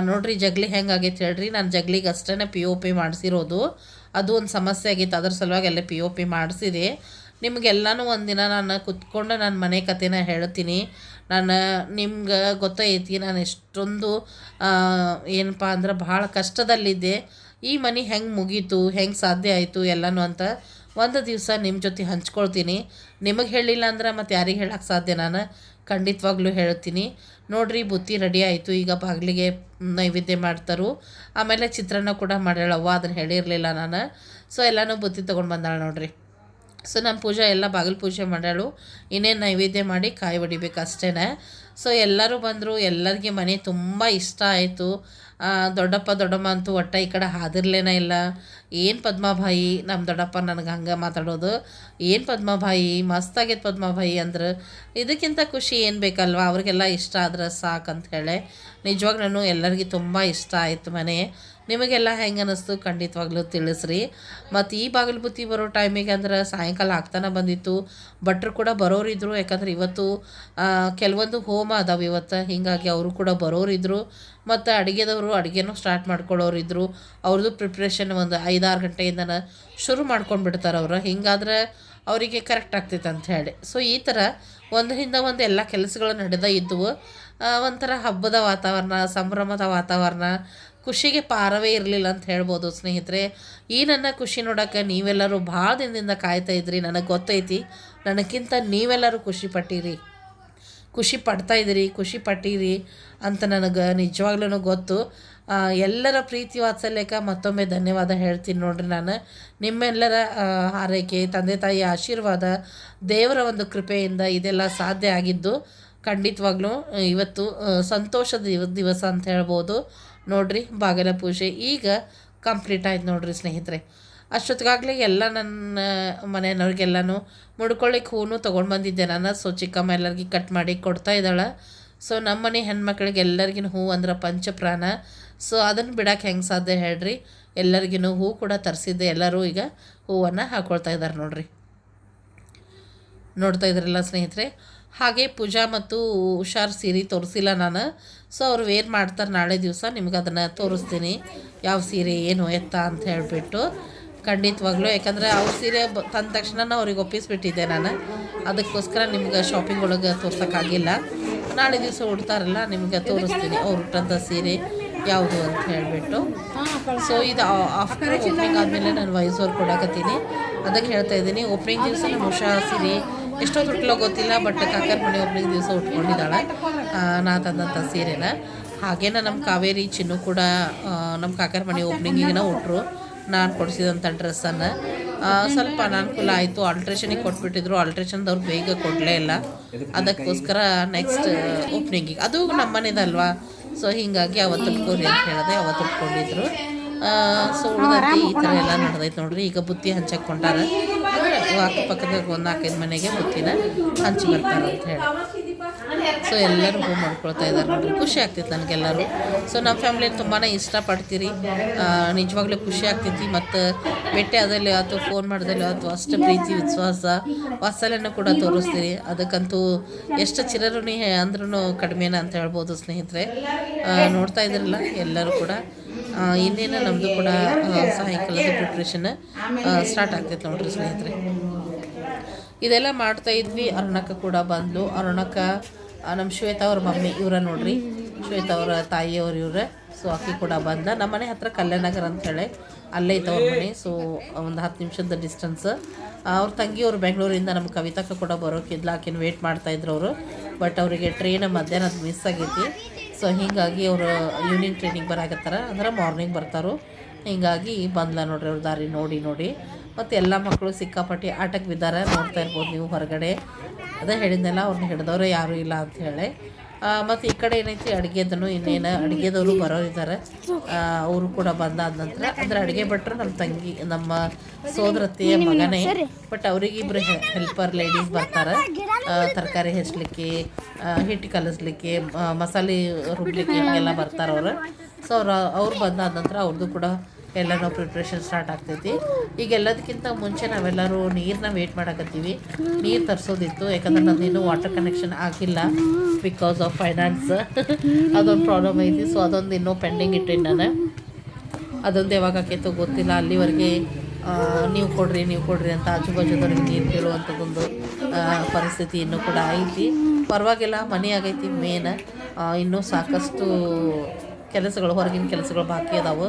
ನೋಡ್ರಿ ಜಗ್ಲಿ ಹೆಂಗಾಗೈತೆ ಹೇಳ್ರಿ. ನಾನು ಜಗ್ಲಿಗೆ ಅಷ್ಟೇ ಪಿ ಒ ಪಿ ಮಾಡಿಸಿರೋದು. ಅದು ಒಂದು ಸಮಸ್ಯೆ ಆಗಿತ್ತು. ಅದ್ರ ಸಲುವಾಗಿ ಎಲ್ಲ ಪಿ ಒ ಪಿ ಮಾಡಿಸಿದೆ. ನಿಮಗೆಲ್ಲನೂ ಒಂದಿನ ನಾನು ಕುತ್ಕೊಂಡು ನನ್ನ ಮನೆ ಕಥೆನ ಹೇಳ್ತೀನಿ. ನಾನು, ನಿಮ್ಗೆ ಗೊತ್ತೈತಿ, ನಾನು ಎಷ್ಟೊಂದು ಏನಪ್ಪ ಅಂದ್ರೆ ಭಾಳ ಕಷ್ಟದಲ್ಲಿದ್ದೆ. ಈ ಮನೆ ಹೆಂಗೆ ಮುಗೀತು, ಹೆಂಗೆ ಸಾಧ್ಯ ಆಯಿತು ಎಲ್ಲನೂ ಅಂತ ಒಂದು ದಿವಸ ನಿಮ್ಮ ಜೊತೆ ಹಂಚ್ಕೊಳ್ತೀನಿ. ನಿಮಗೆ ಹೇಳಿಲ್ಲ ಅಂದ್ರೆ ಮತ್ತು ಯಾರಿಗೆ ಹೇಳಕ್ಕೆ ಸಾಧ್ಯ ನಾನು? ಖಂಡಿತವಾಗ್ಲೂ ಹೇಳ್ತೀನಿ. ನೋಡ್ರಿ, ಬುತ್ತಿ ರೆಡಿ ಆಯಿತು. ಈಗ ಬಾಗಿಲಿಗೆ ನೈವೇದ್ಯ ಮಾಡ್ತಾರು. ಆಮೇಲೆ ಚಿತ್ರಾನ್ನ ಕೂಡ ಮಾಡ್ಯಾಳವ್ವ ಅದನ್ನು ಹೇಳಿರಲಿಲ್ಲ ನಾನು. ಸೊ ಎಲ್ಲನೂ ಬುತ್ತಿ ತೊಗೊಂಡು ಬಂದಾಳ ನೋಡ್ರಿ. ಸೊ ನಮ್ಮ ಪೂಜೆ ಎಲ್ಲ ಬಾಗಿಲು ಪೂಜೆ ಮಾಡ್ಯಾಳು. ಇನ್ನೇನು ನೈವೇದ್ಯ ಮಾಡಿ ಕಾಯಿ ಹೊಡಿಬೇಕು ಅಷ್ಟೇ ಸೊ ಎಲ್ಲರೂ ಬಂದರು. ಎಲ್ಲರಿಗೆ ಮನೆ ತುಂಬ ಇಷ್ಟ ಆಯಿತು. ದೊಡ್ಡಪ್ಪ ದೊಡ್ಡಮ್ಮ ಅಂತೂ ಒಟ್ಟ ಈ ಕಡೆ ಹಾದಿರ್ಲೇನ ಇಲ್ಲ. ಏನು ಪದ್ಮಾಭಾಯಿ? ನಮ್ಮ ದೊಡ್ಡಪ್ಪ ನನಗೆ ಹಂಗೆ ಮಾತಾಡೋದು. ಏನು ಪದ್ಮಾಭಾಯಿ? ಮಸ್ತಾಗೈತೆ ಪದ್ಮಾಭಾಯಿ ಅಂದ್ರೆ ಇದಕ್ಕಿಂತ ಖುಷಿ ಏನು ಬೇಕಲ್ವಾ? ಅವ್ರಿಗೆಲ್ಲ ಇಷ್ಟ ಆದ್ರೆ ಸಾಕಂತ ಹೇಳಿ. ನಿಜವಾಗ್ಲೂ ಎಲ್ಲರಿಗೂ ತುಂಬ ಇಷ್ಟ ಆಯಿತು ಮನೆ. ನಿಮಗೆಲ್ಲ ಹೆಂಗೆ ಅನ್ನಿಸ್ತು ಖಂಡಿತವಾಗ್ಲೂ ತಿಳಿಸ್ರಿ. ಮತ್ತು ಈ ಬಾಗಿಲು ಬುತ್ತಿ ಬರೋ ಟೈಮಿಗೆ ಅಂದ್ರೆ ಸಾಯಂಕಾಲ ಆಗ್ತಾನೆ ಬಂದಿತ್ತು. ಭಟ್ರು ಕೂಡ ಬರೋರಿದ್ರು, ಯಾಕಂದ್ರೆ ಇವತ್ತು ಕೆಲವೊಂದು ಹೋಮ ಅದಾವೆ ಇವತ್ತು. ಹೀಗಾಗಿ ಅವರು ಕೂಡ ಬರೋರಿದ್ರು. ಮತ್ತು ಅಡುಗೆದವರು ಅಡುಗೆನೂ ಸ್ಟಾರ್ಟ್ ಮಾಡ್ಕೊಳ್ಳೋರಿದ್ರು ಅವ್ರದ್ದು ಪ್ರಿಪ್ರೇಷನ್ ಒಂದು ಐದಾರು ಗಂಟೆಯಿಂದನ ಶುರು ಮಾಡ್ಕೊಂಡು ಬಿಡ್ತಾರೆ ಅವರು. ಹಿಂಗಾದ್ರೆ ಅವರಿಗೆ ಕರೆಕ್ಟ್ ಆಗ್ತೈತೆ ಅಂತ ಹೇಳಿ. ಸೊ ಈ ಥರ ಒಂದರಿಂದ ಒಂದು ಎಲ್ಲ ಕೆಲಸಗಳು ನಡೆದ ಇದ್ದವು ಒಂಥರ ಹಬ್ಬದ ವಾತಾವರಣ, ಸಂಭ್ರಮದ ವಾತಾವರಣ ಖುಷಿಗೆ ಪಾರವೇ ಇರಲಿಲ್ಲ ಅಂತ ಹೇಳ್ಬೋದು ಸ್ನೇಹಿತರೆ. ಈ ನನ್ನ ಖುಷಿ ನೋಡೋಕೆ ನೀವೆಲ್ಲರೂ ಭಾಳ ದಿನದಿಂದ ಕಾಯ್ತಾ ಇದ್ರಿ, ನನಗೆ ಗೊತ್ತೈತಿ. ನನಗಿಂತ ನೀವೆಲ್ಲರೂ ಖುಷಿ ಪಟ್ಟಿರಿ. ಖುಷಿ ಪಡ್ತಾ ಇದ್ದೀರಿ ಖುಷಿ ಪಟ್ಟಿರಿ ಅಂತ ನನಗೆ ನಿಜವಾಗ್ಲೂ ಗೊತ್ತು. ಎಲ್ಲರ ಪ್ರೀತಿ ವಾತ್ಸಲ್ಯಕ್ಕೆ ಮತ್ತೊಮ್ಮೆ ಧನ್ಯವಾದ ಹೇಳ್ತೀನಿ ನೋಡ್ರಿ ನಾನು. ನಿಮ್ಮೆಲ್ಲರ ಹಾರೈಕೆ, ತಂದೆ ತಾಯಿ ಆಶೀರ್ವಾದ ದೇವರ ಒಂದು ಕೃಪೆಯಿಂದ ಇದೆಲ್ಲ ಸಾಧ್ಯ ಆಗಿದ್ದು ಖಂಡಿತವಾಗ್ಲೂ ಇವತ್ತು ಸಂತೋಷದ ದಿವ, ದಿವಸ ಅಂತ ಹೇಳ್ಬೋದು. ನೋಡ್ರಿ, ಬಾಗಿಲ ಪೂಜೆ ಈಗ ಕಂಪ್ಲೀಟ್ ಆಯ್ತು ನೋಡ್ರಿ ಸ್ನೇಹಿತರೆ. ಅಷ್ಟೊತ್ತಿಗಾಗಲೇ ಎಲ್ಲ ನನ್ನ ಮನೆಯವ್ರಿಗೆಲ್ಲನೂ ಮುಡ್ಕೊಳ್ಳಿಕ್ಕೆ ಹೂನು ತೊಗೊಂಡು ಬಂದಿದ್ದೆ. ನಾನು ಸೊ, ಚಿಕ್ಕಮ್ಮ ಎಲ್ಲರಿಗೆ ಕಟ್ ಮಾಡಿ ಕೊಡ್ತಾ ಇದ್ದಾಳೆ. ಸೊ ನಮ್ಮ ಮನೆ ಹೆಣ್ಮಕ್ಳಿಗೆ ಎಲ್ಲರಿಗಿನ ಹೂ ಅಂದ್ರೆ ಪಂಚಪ್ರಾಣ. ಸೊ ಅದನ್ನು ಬಿಡಕ್ಕೆ ಹೆಂಗೆ ಸಾಧ್ಯ ಹೇಳ್ರಿ? ಎಲ್ಲರಿಗಿನೂ ಹೂ ಕೂಡ ತರಿಸಿದ್ದೆ. ಎಲ್ಲರೂ ಈಗ ಹೂವನ್ನು ಹಾಕ್ಕೊಳ್ತಾ ಇದ್ದಾರೆ ನೋಡ್ರಿ. ನೋಡ್ತಾ ಇದ್ರಲ್ಲ ಸ್ನೇಹಿತರೆ? ಹಾಗೆ ಪೂಜಾ ಮತ್ತು ಹುಷಾರ್ ಸೀರೆ ತೋರಿಸಿಲ್ಲ ನಾನು. ಸೊ ಅವ್ರು ವೇರ್ ಮಾಡ್ತಾರೆ. ನಾಳೆ ದಿವಸ ನಿಮ್ಗೆ ಅದನ್ನು ತೋರಿಸ್ತೀನಿ. ಯಾವ ಸೀರೆ ಏನು ಎತ್ತ ಅಂತ ಹೇಳಿಬಿಟ್ಟು. ಖಂಡಿತವಾಗ್ಲೂ. ಯಾಕಂದರೆ ಅವ್ರ ಸೀರೆ ಬ, ತಂದ ತಕ್ಷಣ ಅವ್ರಿಗೆ ಒಪ್ಪಿಸ್ಬಿಟ್ಟಿದ್ದೆ ನಾನು. ಅದಕ್ಕೋಸ್ಕರ ನಿಮ್ಗೆ ಶಾಪಿಂಗ್ ಒಳಗೆ ತೋರ್ಸೋಕ್ಕಾಗಿಲ್ಲ. ನಾಳೆ ದಿವಸ ಉಡ್ತಾರಲ್ಲ, ನಿಮ್ಗೆ ತೋರಿಸ್ತೀನಿ ಅವ್ರು ಉಟ್ಟಂಥ ಸೀರೆ ಯಾವುದು ಅಂತ ಹೇಳಿಬಿಟ್ಟು. ಸೊ ಇದು ಆಫ್ಟರ್ ಓಪನಿಂಗ್ ಆದಮೇಲೆ ನಾನು ವಾಯ್ಸ್ ಓವರ್ ಕೊಡಕತ್ತೀನಿ. ಅದಕ್ಕೆ ಹೇಳ್ತಾ ಇದ್ದೀನಿ ಓಪನಿಂಗ್ ದಿವಸ ನಮ್ಮ ಹುಷಾರ್ ಸೀರೆ ಎಷ್ಟೊತ್ತು ಗೊತ್ತಿಲ್ಲ ಬಟ್ ಕಾಕರ ಮನೆ ಓಪನಿಂಗ್ ದಿವಸ ಉಟ್ಕೊಂಡಿದ್ದಾಳೆ. ನಾ ತಂದಂಥ ಸೀರೆನ. ಹಾಗೇನ ನಮ್ಮ ಕಾವೇರಿ ಚಿನ್ನು ಕೂಡ ನಮ್ಮ ಕಾಕರ ಮನೆ ಓಪನಿಂಗಿನ ಉಟ್ರು. ನಾನು ಕೊಡಿಸಿದಂಥ ಡ್ರೆಸ್ಸನ್ನು ಸ್ವಲ್ಪ ಅನಾನುಕೂಲ ಆಯಿತು. ಆಲ್ಟ್ರೇಷನಿಗೆ ಕೊಟ್ಬಿಟ್ಟಿದ್ರು. ಆಲ್ಟ್ರೇಷನ್ದವ್ರು ಬೇಗ ಕೊಡಲೇ ಇಲ್ಲ. ಅದಕ್ಕೋಸ್ಕರ ನೆಕ್ಸ್ಟ್ ಓಪನಿಂಗಿಗೆ ಅದು ನಮ್ಮ ಮನೆದಲ್ವಾ? ಸೊ ಹೀಗಾಗಿ ಅವತ್ತು ಉಟ್ಕೋರಿ ಅಂತ ಹೇಳಿದೆ ಅವತ್ತು ಉಟ್ಕೊಂಡಿದ್ರು. ಸೊ ಉಳ್ದೈತಿ ಈ ಥರ ಎಲ್ಲ ನಡೆದೈತೆ ನೋಡ್ರಿ. ಈಗ ಬುತ್ತಿ ಹಂಚಕ್ಕೆ ಅಂದ್ರೆ ಅಕ್ಕಪಕ್ಕದ ಒಂದು ನಾಲ್ಕೈದು ಮನೆಗೆ ಬುತ್ತಿನ ಹಂಚಿ ಬರ್ತಾರೆ ಅಂತ ಹೇಳಿ. ಸೊ ಎಲ್ಲರೂ ಹೂ ಮಾಡ್ಕೊಳ್ತಾ ಇದ್ದಾರೆ ನೋಡಿ ಖುಷಿ ಆಗ್ತೈತೆ ನನಗೆಲ್ಲರೂ. ಸೊ ನಮ್ಮ ಫ್ಯಾಮಿಲಿಯಲ್ಲಿ ತುಂಬಾ ಇಷ್ಟಪಡ್ತೀರಿ. ನಿಜವಾಗ್ಲೂ ಖುಷಿ ಆಗ್ತೈತಿ ಮತ್ತು ಬೆಟ್ಟೆ ಆದಲ್ಲಿ ಆಯ್ತು ಫೋನ್ ಮಾಡಿದಲ್ಲಿ ಆಯ್ತು ಅಷ್ಟು ಪ್ರೀತಿ, ವಿಶ್ವಾಸ, ವಾತ್ಸಲ್ಯನೂ ಕೂಡ ತೋರಿಸ್ತೀರಿ. ಅದಕ್ಕಂತೂ ಎಷ್ಟು ಚಿರಋಣಿ ಅಂದ್ರೂ ಕಡಿಮೆನ ಅಂತ ಹೇಳ್ಬೋದು ಸ್ನೇಹಿತರೆ. ನೋಡ್ತಾ ಇದ್ರಲ್ಲ ಎಲ್ಲರೂ ಕೂಡ. ಇನ್ನೇನು ನಮ್ಮದು ಕೂಡ ಸಾಯಂಕಾಲದ ಪ್ರಿಪ್ರೇಷನ್ ಸ್ಟಾರ್ಟ್ ಆಗ್ತೈತೆ ನೋಡ್ರಿ ಸ್ನೇಹಿತರೆ. ಇದೆಲ್ಲ ಮಾಡ್ತಾ ಇದ್ವಿ. ಅರುಣಕ್ಕ ಕೂಡ ಬಂದ್ಲು. ಅರುಣಕ್ಕ ನಮ್ಮ ಶ್ವೇತಾ ಅವ್ರ ಮಮ್ಮಿ ಇವರ ನೋಡ್ರಿ. ಶ್ವೇತಾ ಅವರ ತಾಯಿಯವ್ರು ಇವ್ರ. ಸೊ ಆಕೆ ಕೂಡ ಬಂದ ನಮ್ಮ ಮನೆ ಹತ್ರ ಕಲ್ಯಾಣನಗರ ಅಂತ ಹೇಳಿ ಅಲ್ಲೇ ಐತೆ ಅವ್ರ ಮನೆ. ಸೊ ಒಂದು ಹತ್ತು ನಿಮಿಷದ ಡಿಸ್ಟೆನ್ಸ್ ಅವ್ರ ತಂಗಿಯವರು ಬೆಂಗಳೂರಿಂದ ನಮ್ಮ ಕವಿತಾಕ ಕೂಡ ಬರೋಕ್ಕಿದ್ಲ ಆಕಿನ ವೇಟ್ ಮಾಡ್ತಾಯಿದ್ರು ಅವರು. ಬಟ್ ಅವರಿಗೆ ಟ್ರೈನ್ ಮಧ್ಯಾಹ್ನದ ಮಿಸ್ ಆಗೈತಿ. ಸೊ ಹೀಗಾಗಿ ಅವರು ಈವ್ನಿಂಗ್ ಟ್ರೈನಿಂಗ್ ಬರಾಕತ್ತಾರ. ಅಂದ್ರೆ ಮಾರ್ನಿಂಗ್ ಬರ್ತಾರೋ. ಹೀಗಾಗಿ ಬಂದ್ಲ ನೋಡ್ರಿ ಅವ್ರ ದಾರಿ ನೋಡಿ ನೋಡಿ. ಮತ್ತು ಎಲ್ಲ ಮಕ್ಕಳು ಸಿಕ್ಕಾಪಟ್ಟಿ ಆಟಕ್ಕೆ ಬಿದ್ದಾರೆ ನೋಡ್ತಾ ಇರ್ಬೋದು ನೀವು ಹೊರಗಡೆ. ಅದೇ ಹೇಳಿದ್ನೆಲ್ಲ ಅವ್ರನ್ನ ಹಿಡ್ದವ್ರೆ ಯಾರೂ ಇಲ್ಲ ಅಂತ ಹೇಳಿ. ಮತ್ತು ಈ ಕಡೆ ಏನೈತಿ ಅಡುಗೆದನು ಇನ್ನೇನು ಅಡುಗೆದವರು ಬರೋರಿದ್ದಾರೆ. ಅವರು ಕೂಡ ಬಂದಾದ ನಂತರ ಅಂದರೆ ಅಡುಗೆ ಭಟ್ರು ನಮ್ಮ ತಂಗಿ ನಮ್ಮ ಸೋದರತ್ತೆಯ ಮಗನೇ. ಬಟ್ ಅವರಿಗಿಬ್ಬರು ಹೆಲ್ಪರ್ ಲೇಡೀಸ್ ಬರ್ತಾರೆ. ತರಕಾರಿ ಹೆಚ್ಚಲಿಕ್ಕೆ ಹಿಟ್ಟು ಕಲಿಸ್ಲಿಕ್ಕೆ ಮಸಾಲೆ ರುಬ್ಲಿಕ್ಕೆ ಹೀಗೆಲ್ಲ ಬರ್ತಾರೆ ಅವರು. ಸೊ ಅವ್ರು ಅವ್ರು ಬಂದಾದ ನಂತರ ಅವ್ರದ್ದು ಕೂಡ ಎಲ್ಲನೂ ಪ್ರಿಪ್ರೇಷನ್ ಸ್ಟಾರ್ಟ್ ಆಗ್ತೈತಿ. ಈಗ ಎಲ್ಲದಕ್ಕಿಂತ ಮುಂಚೆ ನಾವೆಲ್ಲರೂ ನೀರನ್ನ ವೇಟ್ ಮಾಡಕತ್ತೀವಿ. ನೀರು ತರಿಸೋದಿತ್ತು, ಯಾಕಂದ್ರೆ ನಾನು ಇನ್ನೂ ವಾಟರ್ ಕನೆಕ್ಷನ್ ಆಗಿಲ್ಲ ಬಿಕಾಸ್ ಆಫ್ ಫೈನಾನ್ಸ್ ಅದೊಂದು ಪ್ರಾಬ್ಲಮ್ ಐತಿ ಸೊ ಅದೊಂದು ಇನ್ನೂ ಪೆಂಡಿಂಗ್ ಇಟ್ಟಿನಿ ನಾನು. ಅದೊಂದು ಯಾವಾಗ ಆಕೈತೋ ಗೊತ್ತಿಲ್ಲ, ಅಲ್ಲಿವರೆಗೆ ನೀವು ಕೊಡ್ರಿ ನೀವು ಕೊಡ್ರಿ ಅಂತ ಆಜು ಬಾಜುದವ್ರಿಗೆ ನೀರು ಕೇಳುವಂಥದ್ದೊಂದು ಪರಿಸ್ಥಿತಿ ಇನ್ನೂ ಕೂಡ ಐತಿ. ಪರವಾಗಿಲ್ಲ, ಮನೆ ಆಗೈತಿ ಮೇನ್ ಇನ್ನೂ ಸಾಕಷ್ಟು ಕೆಲಸಗಳು, ಹೊರಗಿನ ಕೆಲಸಗಳು ಬಾಕಿ ಅದಾವು.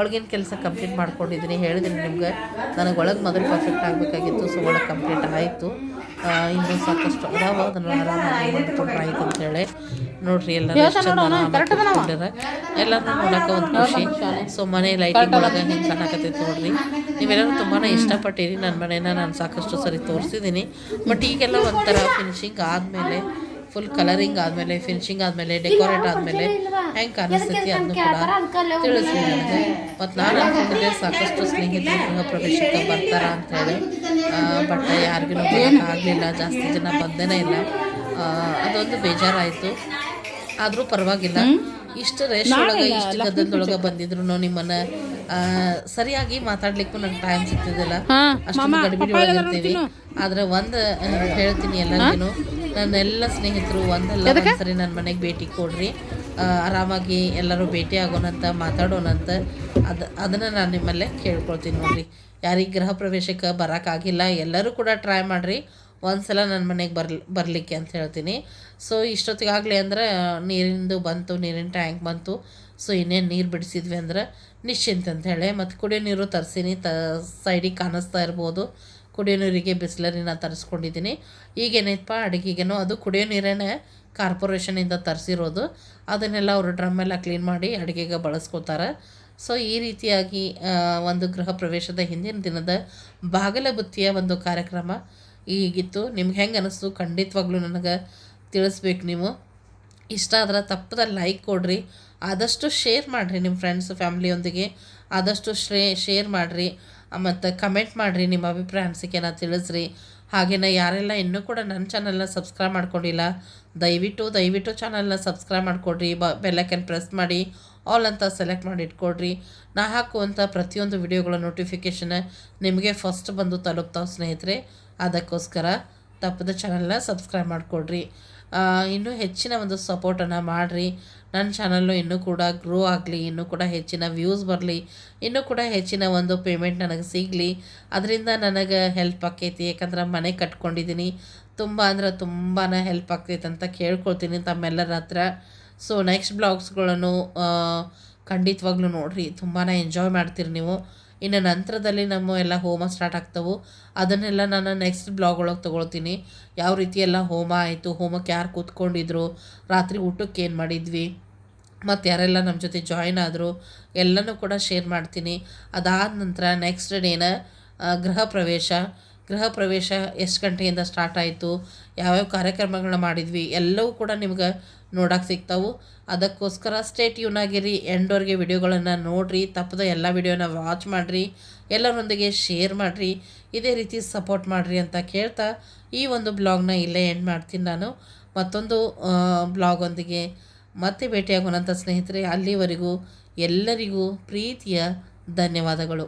ಒಳಗಿನ ಕೆಲಸ ಕಂಪ್ಲೀಟ್ ಮಾಡ್ಕೊಂಡಿದ್ದೀನಿ. ಹೇಳಿದ್ದೀನಿ ನಿಮ್ಗೆ ನನಗೆ ಒಳಗೆ ಮೊದಲು ಪರ್ಫೆಕ್ಟ್ ಆಗಬೇಕಾಗಿತ್ತು. ಸೊ ಒಳಗೆ ಕಂಪ್ಲೀಟ್ ಆಯಿತು. ಇನ್ನು ಸಾಕಷ್ಟು ಅದಾವ. ಅದನ್ನು ಆರಾಮಾಗಿ ಮಾಡ್ಕೊಂಡ್ರೆ ಆಯ್ತು ಅಂತೇಳಿ ನೋಡ್ರಿ ಎಲ್ಲರೂ ಎಲ್ಲರನ್ನೂ ನೋಡಕ್ಕೆ ಒಂದು ಖುಷಿ. ಸೊ ಮನೆ ಲೈಟಿಂಗ್ ಒಳಗೆ ಹಿಂಗೆ ಕಾಣಕತ್ತೈತೆ ನೋಡ್ರಿ. ನೀವೆಲ್ಲರೂ ತುಂಬಾ ಇಷ್ಟಪಟ್ಟಿರಿ. ನನ್ನ ಮನೇನ ನಾನು ಸಾಕಷ್ಟು ಸರಿ ತೋರಿಸಿದ್ದೀನಿ. ಬಟ್ ಈಗೆಲ್ಲ ಒಂಥರ ಫಿನಿಶಿಂಗ್ ಆದಮೇಲೆ ಫುಲ್ ಕಲರಿಂಗ್ ಆದಮೇಲೆ ಫಿನಿಶಿಂಗ್ ಆದಮೇಲೆ ಡೆಕೋರೇಟ್ ಆದಮೇಲೆ ಹೆಂಗೆ ಕಾಣಿಸ್ತೈತಿ ಅದನ್ನು ಕೂಡ ತಿಳಿಸಿ ನನಗೆ. ಮತ್ತು ನಾನು ಅನ್ಕೊಂಡಿದ್ದೆ ಸಾಕಷ್ಟು ಸ್ನೇಹಿತರು ಗೃಹ ಪ್ರವೇಶಕ್ಕೆ ಬರ್ತಾರ ಅಂತೇಳಿ ಬಟ್ ಯಾರಿಗೂ ಆಗಲಿಲ್ಲ. ಜಾಸ್ತಿ ಜನ ಬಂದೇನೆ ಇಲ್ಲ. ಅದೊಂದು ಬೇಜಾರಾಯಿತು. ಆದರೂ ಪರವಾಗಿಲ್ಲ. ಇಷ್ಟು ರೇಷ್ ಒಳಗೆ ಇಷ್ಟು ಗದ್ದಲದೊಳಗೆ ಬಂದಿದ್ರು ನಿಮ್ಮನ್ನ ಸರಿಯಾಗಿ ಮಾತಾಡ್ಲಿಕ್ಕೂ ನಂಗೆ ಟೈಮ್ ಸಿಗ್ತಿದ್ದಿಲ್ಲ ಅಷ್ಟೊಂದು ಗಡಿಬಿಡಿ ಆದ್ರೆ ಒಂದ್ ಹೇಳ್ತೀನಿ ಎಲ್ಲರಿಗೂ ನನ್ನೆಲ್ಲ ಸ್ನೇಹಿತರು ಒಂದಲ್ಲ ಸರಿ ನನ್ನ ಮನೆಗೆ ಭೇಟಿ ಕೊಡ್ರಿ. ಆರಾಮಾಗಿ ಎಲ್ಲರೂ ಭೇಟಿ ಆಗೋಣಂತ ಮಾತಾಡೋಣಂತ. ಅದ ಅದನ್ನ ನಾನು ನಿಮ್ಮಲ್ಲೇ ಕೇಳ್ಕೊಳ್ತೀನಿ ನೋಡ್ರಿ. ಯಾರಿಗೆ ಗೃಹ ಪ್ರವೇಶಕ್ಕೆ ಬರೋಕ್ಕಾಗಿಲ್ಲ ಎಲ್ಲರೂ ಕೂಡ ಟ್ರೈ ಮಾಡ್ರಿ. ಒಂದ್ಸಲ ನನ್ನ ಮನೆಗೆ ಬರ್ ಬರಲಿಕ್ಕೆ ಅಂತ ಹೇಳ್ತೀನಿ. ಸೊ ಇಷ್ಟೊತ್ತಿಗಾಗಲಿ ಅಂದ್ರೆ ನೀರಿಂದು ಬಂತು ನೀರಿನ ಟ್ಯಾಂಕ್ ಬಂತು. ಸೊ ಇನ್ನೇನು ನೀರು ಬಿಡಿಸಿದ್ವಿ ಅಂದ್ರೆ ನಿಶ್ಚಿಂತ ಅಂತ ಹೇಳಿ ಮತ್ತು ಕುಡಿಯೋ ನೀರು ತರಿಸೀನಿ, ತ, ಸೈಡಿಗೆ ಕಾಣಿಸ್ತಾ ಇರ್ಬೋದು. ಕುಡಿಯೋ ನೀರಿಗೆ ಬಿಸ್ಲರಿನ ತರಿಸ್ಕೊಂಡಿದ್ದೀನಿ ಈಗೇನೈತಪ್ಪ, ಅಡುಗೆಗೇನು ಅದು ಕುಡಿಯೋ ನೀರೇನೆ ಕಾರ್ಪೊರೇಷನಿಂದ ತರಿಸಿರೋದು. ಅದನ್ನೆಲ್ಲ ಅವರು ಡ್ರಮ್ ಎಲ್ಲ ಕ್ಲೀನ್ ಮಾಡಿ ಅಡುಗೆಗೆ ಬಳಸ್ಕೊತಾರೆ. ಸೊ, ಈ ರೀತಿಯಾಗಿ ಒಂದು ಗೃಹ ಪ್ರವೇಶದ ಹಿಂದಿನ ದಿನದ ಬಾಗಲಬುತ್ತಿಯ ಒಂದು ಕಾರ್ಯಕ್ರಮ ಈಗಿತ್ತು. ನಿಮ್ಗೆ ಹೆಂಗೆ ಅನ್ನಿಸ್ತು ಖಂಡಿತವಾಗ್ಲೂ ನನಗೆ ತಿಳಿಸ್ಬೇಕು ನೀವು. ಇಷ್ಟ ಆದ್ರೆ ತಪ್ಪದ ಲೈಕ್ ಕೊಡ್ರಿ. ಆದಷ್ಟು ಶೇರ್ ಮಾಡಿರಿ ನಿಮ್ಮ ಫ್ರೆಂಡ್ಸ್ ಫ್ಯಾಮ್ಲಿಯೊಂದಿಗೆ ಆದಷ್ಟು ಶ್ರೇ ಶೇರ್ ಮಾಡಿರಿ. ಮತ್ತು ಕಮೆಂಟ್ ಮಾಡಿರಿ ನಿಮ್ಮ ಅಭಿಪ್ರಾಯ ಅನಿಸಿಕೆನ ತಿಳಿಸ್ರಿ. ಹಾಗೆಯೇ ಯಾರೆಲ್ಲ ಇನ್ನೂ ಕೂಡ ನನ್ನ ಚಾನಲ್ನ ಸಬ್ಸ್ಕ್ರೈಬ್ ಮಾಡ್ಕೊಂಡಿಲ್ಲ, ದಯವಿಟ್ಟು ದಯವಿಟ್ಟು ಚಾನಲ್ನ ಸಬ್ಸ್ಕ್ರೈಬ್ ಮಾಡಿಕೊಡ್ರಿ. ಬ ಬೆಲ್ಲೈಕನ್ ಪ್ರೆಸ್ ಮಾಡಿ ಆಲ್ ಅಂತ ಸೆಲೆಕ್ಟ್ ಮಾಡಿ ಇಟ್ಕೊಡ್ರಿ. ನಾ ಹಾಕುವಂಥ ಪ್ರತಿಯೊಂದು ವಿಡಿಯೋಗಳ ನೋಟಿಫಿಕೇಷನ್ ನಿಮಗೆ ಫಸ್ಟ್ ಬಂದು ತಲುಪ್ತಾವೆ ಸ್ನೇಹಿತರೆ. ಅದಕ್ಕೋಸ್ಕರ ತಪ್ಪದ ಚಾನಲ್ನ ಸಬ್ಸ್ಕ್ರೈಬ್ ಮಾಡಿಕೊಡ್ರಿ. ಇನ್ನೂ ಹೆಚ್ಚಿನ ಒಂದು ಸಪೋರ್ಟನ್ನು ಮಾಡಿರಿ. ನನ್ನ ಚಾನಲ್ಲು ಇನ್ನೂ ಕೂಡ ಗ್ರೋ ಆಗಲಿ, ಇನ್ನೂ ಕೂಡ ಹೆಚ್ಚಿನ ವ್ಯೂಸ್ ಬರಲಿ, ಇನ್ನೂ ಕೂಡ ಹೆಚ್ಚಿನ ಒಂದು ಪೇಮೆಂಟ್ ನನಗೆ ಸಿಗಲಿ. ಅದರಿಂದ ನನಗೆ ಹೆಲ್ಪ್ ಆಕೈತಿ, ಯಾಕಂದ್ರೆ ಮನೆ ಕಟ್ಕೊಂಡಿದ್ದೀನಿ ತುಂಬ ಅಂದ್ರೆ ತುಂಬಾ ಹೆಲ್ಪ್ ಆಗ್ತೈತೆ ಅಂತ ಕೇಳ್ಕೊಳ್ತೀನಿ ತಮ್ಮೆಲ್ಲರ ಹತ್ರ. ಸೊ ನೆಕ್ಸ್ಟ್ ಬ್ಲಾಗ್ಸ್ಗಳನ್ನು ಖಂಡಿತವಾಗ್ಲೂ ನೋಡಿರಿ. ತುಂಬಾ ಎಂಜಾಯ್ ಮಾಡ್ತೀರಿ ನೀವು. ಇನ್ನು ನಂತರದಲ್ಲಿ ನಮ್ಮ ಎಲ್ಲ ಹೋಮ ಸ್ಟಾರ್ಟ್ ಆಗ್ತವು. ಅದನ್ನೆಲ್ಲ ನಾನು ನೆಕ್ಸ್ಟ್ ಬ್ಲಾಗ್ ಒಳಗೆ ತೊಗೊಳ್ತೀನಿ. ಯಾವ ರೀತಿ ಎಲ್ಲ ಹೋಮ ಆಯಿತು, ಹೋಮಕ್ಕೆ ಯಾರು ಕೂತ್ಕೊಂಡಿದ್ರು, ರಾತ್ರಿ ಊಟಕ್ಕೆ ಏನು ಮಾಡಿದ್ವಿ, ಮತ್ತು ಯಾರೆಲ್ಲ ನಮ್ಮ ಜೊತೆ ಜಾಯಿನ್ ಆದರು, ಎಲ್ಲನೂ ಕೂಡ ಶೇರ್ ಮಾಡ್ತೀನಿ. ಅದಾದ ನಂತರ ನೆಕ್ಸ್ಟ್ ಡೇನ ಗೃಹ ಪ್ರವೇಶ. ಗೃಹ ಪ್ರವೇಶ ಎಷ್ಟು ಗಂಟೆಯಿಂದ ಸ್ಟಾರ್ಟ್ ಆಯಿತು, ಯಾವ್ಯಾವ ಕಾರ್ಯಕ್ರಮಗಳನ್ನ ಮಾಡಿದ್ವಿ, ಎಲ್ಲವೂ ಕೂಡ ನಿಮ್ಗೆ ನೋಡೋಕೆ ಸಿಗ್ತಾವು. ಅದಕ್ಕೋಸ್ಕರ ಸ್ಟೇಟ್ ಆಗಿರಿ. ಎಂಡೋರಿಗೆ ವಿಡಿಯೋಗಳನ್ನು ನೋಡಿರಿ. ತಪ್ಪದ ಎಲ್ಲ ವಿಡಿಯೋನ ವಾಚ್ ಮಾಡಿರಿ. ಎಲ್ಲರೊಂದಿಗೆ ಶೇರ್ ಮಾಡಿರಿ. ಇದೇ ರೀತಿ ಸಪೋರ್ಟ್ ಮಾಡಿರಿ ಅಂತ ಕೇಳ್ತಾ ಈ ಒಂದು ಬ್ಲಾಗ್ನ ಇಲ್ಲೇ ಎಂಡ್ ಮಾಡ್ತೀನಿ ನಾನು. ಮತ್ತೊಂದು ಬ್ಲಾಗೊಂದಿಗೆ ಮತ್ತೆ ಭೇಟಿಯಾಗೋಣಂಥ ಸ್ನೇಹಿತರೆ, ಅಲ್ಲಿವರೆಗೂ ಎಲ್ಲರಿಗೂ ಪ್ರೀತಿಯ ಧನ್ಯವಾದಗಳು.